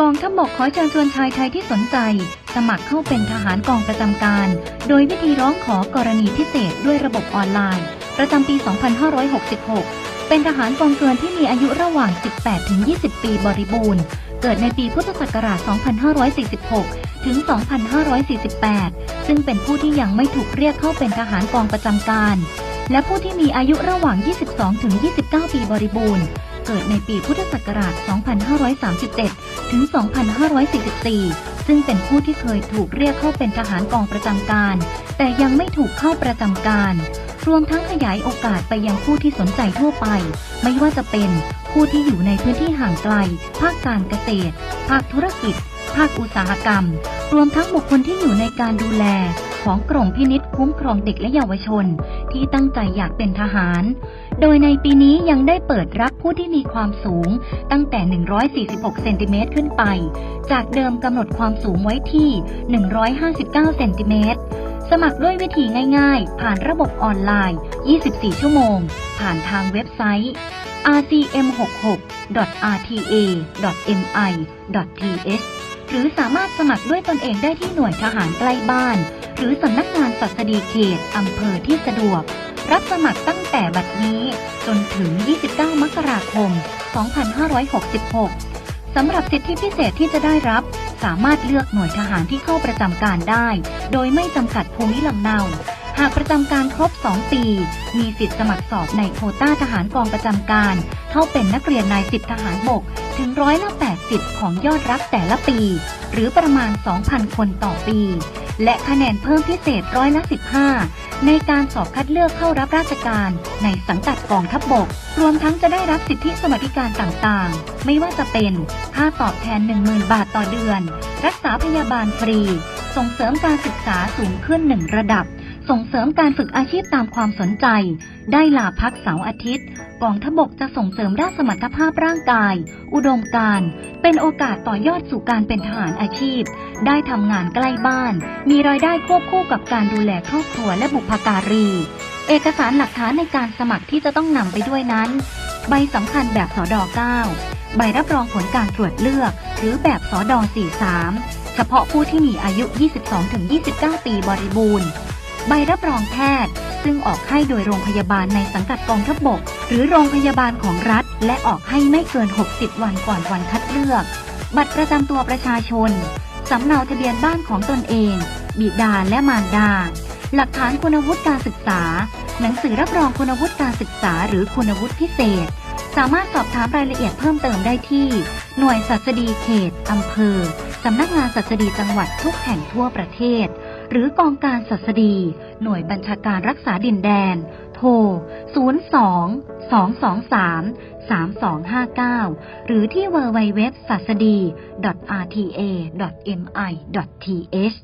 กองทัพบกขอเชิญชวนชายไทยที่สนใจ สมัครเข้าเป็นทหารกองประจำการ โดยวิธีร้องขอกรณีพิเศษด้วยระบบออนไลน์ ประจำปี 2566 เป็นทหารกองเกินที่มีอายุระหว่าง 18-20 ปีบริบูรณ์ เกิดในปีพุทธศักราช 2546 ถึง 2548 ซึ่งเป็นผู้ที่ยังไม่ถูกเรียกเข้าเป็นทหารกองประจำการ และผู้ที่มีอายุระหว่าง 22-29 ปีบริบูรณ์ เกิดในปีพุทธศักราช 2537 ถึง 2544 ซึ่งเป็นผู้ที่เคยถูกเรียกเข้าเป็นทหารกองประจำการ แต่ยังไม่ถูกเข้าประจำการ รวมทั้งขยายโอกาสไปยังผู้ที่สนใจทั่วไป ไม่ว่าจะเป็นผู้ที่อยู่ในพื้นที่ห่างไกล ภาคการเกษตร ภาคธุรกิจ ภาคอุตสาหกรรม รวมทั้งบุคคลที่อยู่ในการดูแลของกรมพินิษคุ้มครองเด็กและเยาวชน ที่ตั้งใจอยากเป็นทหาร โดยในปีนี้ยังได้เปิดรับผู้ที่มีความสูงตั้งแต่ 146 เซนติเมตรขึ้นไป จากเดิมกำหนดความสูงไว้ที่ 159 เซนติเมตร สมัครด้วยวิธีง่ายๆ ผ่านระบบออนไลน์ 24 ชั่วโมง ผ่านทางเว็บไซต์ rcm66.rta.mi.th หรือสามารถสมัครด้วยตนเองได้ที่หน่วยทหารใกล้บ้าน หรือสำนักงานสัสดีเขตอำเภอที่สะดวก รับสมัครตั้งแต่บัดนี้จนถึง 29 มกราคม 2566 สำหรับสิทธิพิเศษที่จะได้รับ สามารถเลือกหน่วยทหารที่เข้าประจำการได้ โดยไม่จำกัดภูมิลำเนา หากประจำการครบ 2 ปี มีสิทธิสมัครสอบในโควต้าทหารกองประจำการ เข้าเป็นนักเรียนนายสิบทหารบก ถึงร้อยละ 80 ของยอดรับแต่ละปี หรือประมาณ 2,000 คนต่อปี และคะแนนเพิ่มพิเศษร้อยละ 15 ในการสอบคัดเลือกเข้ารับราชการ ในสังกัดกองทัพบบก รวมทั้งจะได้รับสิทธิสวัสดิการต่างๆ ไม่ว่าจะเป็นค่าตอบแทน 10,000 บาทต่อเดือน รักษาพยาบาลฟรี ส่งเสริมการศึกษาสูงขึ้นหนึ่งระดับ ส่งเสริมการฝึกอาชีพตามความสนใจ ได้ลาพักเสาร์อาทิตย์ กองทบกจะส่งเสริมด้านสมรรถภาพร่างกาย อุดมการเป็นโอกาสต่อยอดสู่การเป็นทหารอาชีพ ได้ทำงานใกล้บ้าน มีรายได้ควบคู่กับการดูแลครอบครัวและบุพการี เอกสารหลักฐานในการสมัครที่จะต้องนำไปด้วยนั้น ใบสำคัญแบบสอดอ9ใบรับรองผลการตรวจเลือก หรือแบบสอดอ43เฉพาะผู้ที่มีอายุ 22-29 ปีบริบูรณ์ ใบรับรองแพทย์ ซึ่งออกให้โดยโรงพยาบาลในสังกัดกองทัพบก หรือโรงพยาบาลของรัฐ และออกให้ไม่เกิน 60 วันก่อนวันคัดเลือก บัตรประจำตัวประชาชนสำเนาทะเบียนบ้านของตนเอง บิดาและมารดา หลักฐานคุณวุฒิการศึกษา หนังสือรับรองคุณวุฒิการศึกษา หรือคุณวุฒิพิเศษ สามารถสอบถามรายละเอียดเพิ่มเติมได้ที่ หน่วยสัสดีเขตอำเภอสำนักงานสัสดีจังหวัดทุกแห่งทั่วประเทศ รือกองการศัสดี หน่วยบัญชาการรักษาดินแดน โทร 02 223 3259 หรือที่ www.sasadi.rta.mi.th